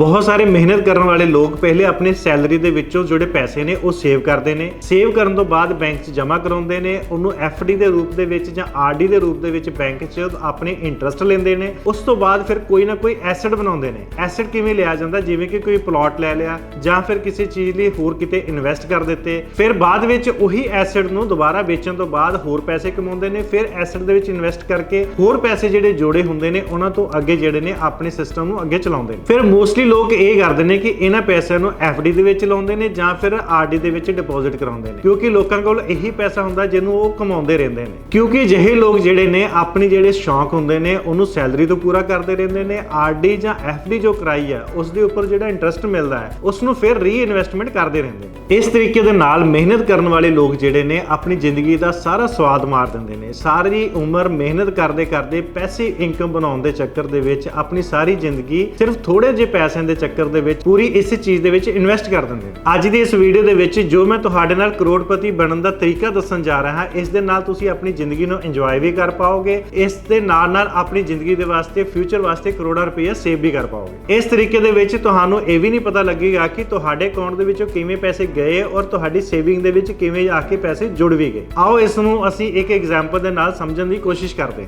ਬਹੁਤ ਸਾਰੇ ਮਿਹਨਤ ਕਰਨ ਵਾਲੇ ਲੋਕ ਪਹਿਲੇ ਆਪਣੇ ਸੈਲਰੀ ਦੇ ਵਿੱਚੋਂ ਜਿਹੜੇ ਪੈਸੇ ਨੇ ਉਹ ਸੇਵ ਕਰਦੇ ਨੇ। ਸੇਵ ਕਰਨ ਤੋਂ ਬਾਅਦ ਬੈਂਕ 'ਚ ਜਮ੍ਹਾਂ ਕਰਾਉਂਦੇ ਨੇ, ਉਹਨੂੰ ਡੀ ਦੇ ਰੂਪ ਦੇ ਵਿੱਚ ਜਾਂ ਡੀ ਦੇ ਰੂਪ ਦੇ ਵਿੱਚ ਬੈਂਕ 'ਚ ਆਪਣੇ ਇੰਟਰਸਟ ਲੈਂਦੇ ਨੇ। ਉਸ ਤੋਂ ਬਾਅਦ ਫਿਰ ਕੋਈ ਨਾ ਕੋਈ ਐਸੈਟ ਬਣਾਉਂਦੇ ਨੇ। ਐਸੈਟ ਕਿਵੇਂ ਲਿਆ ਜਾਂਦਾ? ਜਿਵੇਂ ਕਿ ਕੋਈ ਪਲਾਟ ਲੈ ਲਿਆ ਜਾਂ ਫਿਰ ਕਿਸੇ ਚੀਜ਼ ਲਈ ਹੋਰ ਕਿਤੇ ਇਨਵੈਸਟ ਕਰ ਦਿੱਤੇ। ਫਿਰ ਬਾਅਦ ਵਿੱਚ ਉਹੀ ਐਸੈਟ ਨੂੰ ਦੁਬਾਰਾ ਵੇਚਣ ਤੋਂ ਬਾਅਦ ਹੋਰ ਪੈਸੇ ਕਮਾਉਂਦੇ ਨੇ। ਫਿਰ ਐਸੈਟ ਦੇ ਵਿੱਚ ਇਨਵੈਸਟ ਕਰਕੇ ਹੋਰ ਪੈਸੇ ਜਿਹੜੇ ਜੋੜੇ ਹੁੰਦੇ ਨੇ, ਉਹਨਾਂ ਤੋਂ ਅੱਗੇ ਜਿਹੜੇ ਨੇ ਆਪਣੇ ਸਿਸਟਮ ਨੂੰ ਅੱਗੇ ਚਲਾਉਂਦੇ ਨੇ। ਫਿਰ ਮੋਸਟਲੀ ਲੋਕ ਇਹ ਕਰਦੇ ਨੇ ਕਿ ਇਹਨਾਂ ਪੈਸਿਆਂ ਨੂੰ ਡੀ ਦੇ ਵਿੱਚ ਲਾਉਂਦੇ ਨੇ ਜਾਂ ਫਿਰ ਡੀ ਦੇ ਵਿੱਚ ਡਿਪੋਜ਼ਿਟ ਕਰਾਉਂਦੇ ਨੇ। ਕਿਉਂਕਿ ਲੋਕਾਂ ਕੋਲ ਇਹੀ ਪੈਸਾ ਹੁੰਦਾ ਜਿਹਨੂੰ ਉਹ ਕਮਾਉਂਦੇ ਰਹਿੰਦੇ ਨੇ। ਕਿਉਂਕਿ ਜਿਹੇ ਲੋਕ ਜਿਹੜੇ ਨੇ, ਆਪਣੀ ਜਿਹੜੇ ਸ਼ੌਂਕ ਹੁੰਦੇ ਨੇ, ਉਹਨੂੰ ਸੈਲਰੀ ਤੋਂ ਪੂਰਾ ਕਰਦੇ ਰਹਿੰਦੇ ਨੇ। ਡੀ ਜਾਂ ਡੀ ਜੋ ਕਰਾਈ ਆ ਉਸ ਦੇ ਉੱਪਰ ਜਿਹੜਾ ਇੰਟਰਸਟ ਮਿਲਦਾ ਹੈ ਉਸ ਨੂੰ ਫਿਰ ਰੀਇਨਵੈਸਟਮੈਂਟ ਕਰਦੇ ਰਹਿੰਦੇ ਨੇ। ਇਸ ਤਰੀਕੇ ਦੇ ਨਾਲ ਮਿਹਨਤ ਕਰਨ ਵਾਲੇ ਲੋਕ ਜਿਹੜੇ ਨੇ, ਆਪਣੀ ਜ਼ਿੰਦਗੀ ਦਾ ਸਾਰਾ ਸਵਾਦ ਮਾਰ ਦਿੰਦੇ ਨੇ। ਸਾਰੀ ਉਮਰ ਮਿਹਨਤ ਕਰਦੇ ਕਰਦੇ ਪੈਸੇ ਇਨਕਮ ਬਣਾਉਣ ਦੇ ਚੱਕਰ ਦੇ ਵਿੱਚ ਆਪਣੀ ਸਾਰੀ ਜ਼ਿੰਦਗੀ ਸਿਰਫ ਥੋੜੇ ਜਿਹੇ ਪੈਸੇ ਪੈਸਿਆਂ ਦੇ ਚੱਕਰ ਦੇ ਵਿੱਚ ਪੂਰੀ ਇਸ ਚੀਜ਼ ਦੇ ਵਿੱਚ ਇਨਵੈਸਟ ਕਰ ਦਿੰਦੇ ਨੇ। ਅੱਜ ਦੀ ਇਸ ਵੀਡੀਓ ਦੇ ਵਿੱਚ ਜੋ ਮੈਂ ਤੁਹਾਡੇ ਨਾਲ ਕਰੋੜਪਤੀ ਬਣਨ ਦਾ ਤਰੀਕਾ ਦੱਸਣ ਜਾ ਰਿਹਾ ਹਾਂ ਇਸ ਦੇ ਨਾਲ ਤੁਸੀਂ ਆਪਣੀ ਜ਼ਿੰਦਗੀ ਨੂੰ ਇੰਜੋਏ ਵੀ ਕਰ ਪਾਓਗੇ, ਇਸ ਦੇ ਨਾਲ ਨਾਲ ਆਪਣੀ ਜ਼ਿੰਦਗੀ ਦੇ ਵਾਸਤੇ ਫਿਊਚਰ ਵਾਸਤੇ ਕਰੋੜਾਂ ਰੁਪਏ ਸੇਵ ਵੀ ਕਰ ਪਾਓਗੇ। ਇਸ ਤਰੀਕੇ ਦੇ ਵਿੱਚ ਤੁਹਾਨੂੰ ਇਹ ਵੀ ਨਹੀਂ ਪਤਾ ਲੱਗੇਗਾ ਕਿ ਤੁਹਾਡੇ ਅਕਾਊਂਟ ਦੇ ਵਿੱਚੋਂ ਕਿਵੇਂ ਪੈਸੇ ਗਏ ਔਰ ਤੁਹਾਡੀ ਸੇਵਿੰਗ ਦੇ ਵਿੱਚ ਕਿਵੇਂ ਆ ਕੇ ਪੈਸੇ ਜੁੜ ਵੀ ਗਏ। ਆਓ ਇਸ ਨੂੰ ਅਸੀਂ ਇੱਕ ਐਗਜ਼ਾਮਪਲ ਦੇ ਨਾਲ ਸਮਝਣ ਦੀ ਕੋਸ਼ਿਸ਼ ਕਰਦੇ